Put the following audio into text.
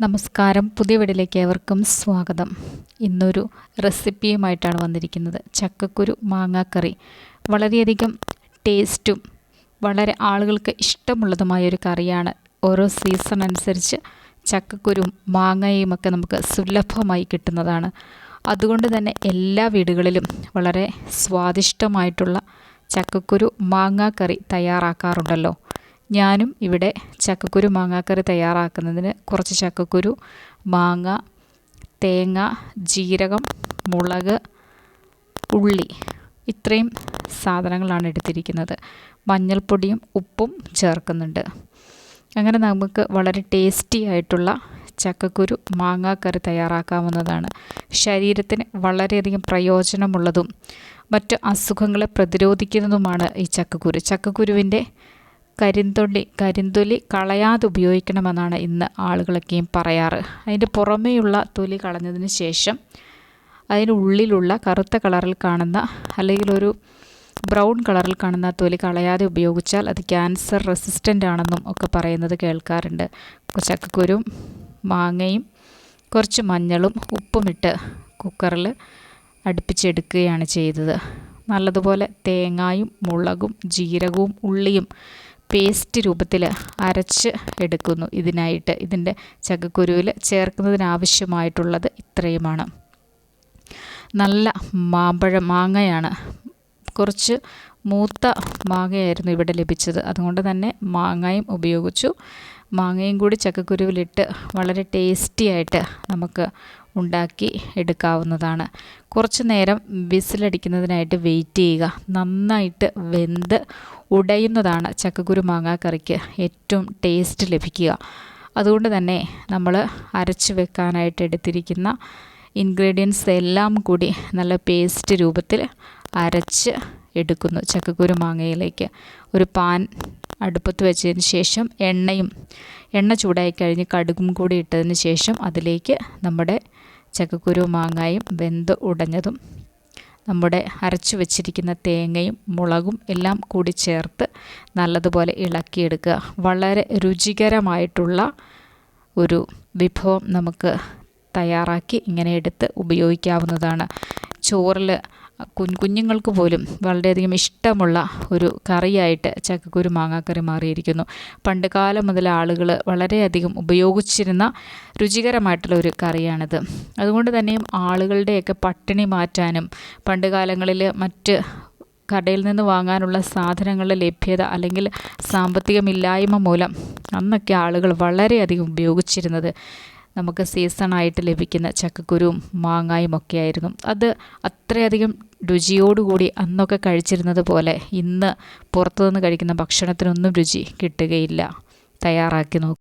നമസ്കാരം. പുതിയ വീടിലേക്ക് ഏവർക്കും സ്വാഗതം. ഇന്നൊരു റെസിപ്പിയുമായിട്ടാണ് വന്നിരിക്കുന്നത്. ചക്കക്കുരു മാങ്ങാക്കറി. വളരെയധികം ടേസ്റ്റും വളരെ ആളുകൾക്ക് ഇഷ്ടമുള്ളതുമായ ഒരു കറിയാണ്. ഓരോ സീസൺ അനുസരിച്ച് ചക്കക്കുരും മാങ്ങയും ഒക്കെ നമുക്ക് സുലഭമായി കിട്ടുന്നതാണ്. അതുകൊണ്ട് തന്നെ എല്ലാ വീടുകളിലും വളരെ സ്വാദിഷ്ടമായിട്ടുള്ള ചക്കക്കുരു മാങ്ങാക്കറി തയ്യാറാക്കാറുണ്ടല്ലോ. ഞാനും ഇവിടെ ചക്കക്കുരു മാങ്ങാക്കറി തയ്യാറാക്കുന്നതിന് കുറച്ച് ചക്കക്കുരു മാങ്ങ തേങ്ങ ജീരകം മുളക് ഉള്ളി ഇത്രയും സാധനങ്ങളാണ് എടുത്തിരിക്കുന്നത്. മഞ്ഞൾപ്പൊടിയും ഉപ്പും ചേർക്കുന്നുണ്ട്. അങ്ങനെ നമുക്ക് വളരെ ടേസ്റ്റി ആയിട്ടുള്ള ചക്കക്കുരു മാങ്ങാക്കറി തയ്യാറാക്കാവുന്നതാണ്. ശരീരത്തിന് വളരെയധികം പ്രയോജനമുള്ളതും മറ്റ് അസുഖങ്ങളെ പ്രതിരോധിക്കുന്നതുമാണ് ഈ ചക്കക്കുരു. ചക്കക്കുരുവിന്റെ കരിന്തൊള്ളി കരിന്തൊലി കളയാതെ ഉപയോഗിക്കണമെന്നാണ് ഇന്ന് ആളുകളൊക്കെയും പറയാറ്. അതിന്റെ പുറമേയുള്ള തൊലി കളഞ്ഞതിന് ശേഷം അതിനുള്ളിലുള്ള കറുത്ത കളറിൽ കാണുന്ന അല്ലെങ്കിൽ ഒരു ബ്രൗൺ കളറിൽ കാണുന്ന തൊലി കളയാതെ ഉപയോഗിച്ചാൽ അത് ക്യാൻസർ റെസിസ്റ്റന്റ് ആണെന്നും ഒക്കെ പറയുന്നത് കേൾക്കാറുണ്ട്. ചക്കക്കുരും മാങ്ങയും കുറച്ച് മഞ്ഞളും ഉപ്പുമിട്ട് കുക്കറിൽ അടുപ്പിച്ചെടുക്കുകയാണ് ചെയ്തത്. നല്ലതുപോലെ തേങ്ങായും മുളകും ജീരകവും ഉള്ളിയും പേസ്റ്റ് രൂപത്തിൽ അരച്ച് എടുക്കുന്നു ഇതിനായിട്ട്. ഇതിന്റെ ചക്കക്കുരുവിൽ ചേർക്കുന്നതിനാവശ്യമായിട്ടുള്ളത് ഇത്രയുമാണ്. നല്ല മാമ്പഴ മാങ്ങയാണ്. കുറച്ച് മൂത്ത മാങ്ങയായിരുന്നു ഇവിടെ ലഭിച്ചത്. അതുകൊണ്ട് തന്നെ മാങ്ങയും ഉപയോഗിച്ചു. മാങ്ങയും കൂടി ചക്കക്കുരുവിലിട്ട് വളരെ ടേസ്റ്റി ആയിട്ട് നമുക്ക് ഉണ്ടാക്കി എടുക്കാവുന്നതാണ്. കുറച്ച് നേരം വിസിലടിക്കുന്നതിനായിട്ട് വെയിറ്റ് ചെയ്യുക. നന്നായിട്ട് വെന്ത് ഉടയുന്നതാണ് ചക്കക്കുരു മാങ്ങാക്കറിക്ക് ഏറ്റവും ടേസ്റ്റ് ലഭിക്കുക. അതുകൊണ്ട് തന്നെ നമ്മൾ അരച്ച് വെക്കാനായിട്ട് എടുത്തിരിക്കുന്ന ഇൻഗ്രീഡിയൻസ് എല്ലാം കൂടി നല്ല പേസ്റ്റ് രൂപത്തിൽ അരച്ച് എടുക്കുന്നു ചക്കക്കുരു മാങ്ങയിലേക്ക്. ഒരു പാൻ അടുപ്പത്ത് വെച്ചതിന് ശേഷം എണ്ണയും എണ്ണ ചൂടായി കഴിഞ്ഞ് കടുകും കൂടി ഇട്ടതിന് ശേഷം അതിലേക്ക് നമ്മുടെ ചക്കക്കുരു മാങ്ങായും വെന്ത് ഉടഞ്ഞതും നമ്മുടെ അരച്ചു വച്ചിരിക്കുന്ന തേങ്ങയും മുളകും എല്ലാം കൂടി ചേർത്ത് നല്ലതുപോലെ ഇളക്കിയെടുക്കുക. വളരെ രുചികരമായിട്ടുള്ള ഒരു വിഭവം നമുക്ക് തയ്യാറാക്കി ഇങ്ങനെ എടുത്ത് ഉപയോഗിക്കാവുന്നതാണ്. ചോറിൽ കുഞ്ഞുങ്ങൾക്ക് പോലും വളരെയധികം ഇഷ്ടമുള്ള ഒരു കറിയായിട്ട് ചക്കക്കുരു മാങ്ങാക്കറി മാറിയിരിക്കുന്നു. പണ്ട് കാലം മുതൽ ആളുകൾ വളരെയധികം ഉപയോഗിച്ചിരുന്ന രുചികരമായിട്ടുള്ള ഒരു കറിയാണിത്. അതുകൊണ്ട് തന്നെയും ആളുകളുടെയൊക്കെ പട്ടിണി മാറ്റാനും പണ്ട് കാലങ്ങളിൽ മറ്റ് കടയിൽ നിന്ന് വാങ്ങാനുള്ള സാധനങ്ങളുടെ ലഭ്യത അല്ലെങ്കിൽ സാമ്പത്തികമില്ലായ്മ മൂലം അന്നൊക്കെ ആളുകൾ വളരെയധികം ഉപയോഗിച്ചിരുന്നത്. നമുക്ക് സീസണായിട്ട് ലഭിക്കുന്ന ചക്കക്കുരുവും മാങ്ങായും ഒക്കെ ആയിരുന്നു. അത് അത്രയധികം രുചിയോടുകൂടി അന്നൊക്കെ കഴിച്ചിരുന്നത് പോലെ ഇന്ന് പുറത്തുനിന്ന് കഴിക്കുന്ന ഭക്ഷണത്തിനൊന്നും രുചി കിട്ടുകയില്ല. തയ്യാറാക്കി നോക്കും.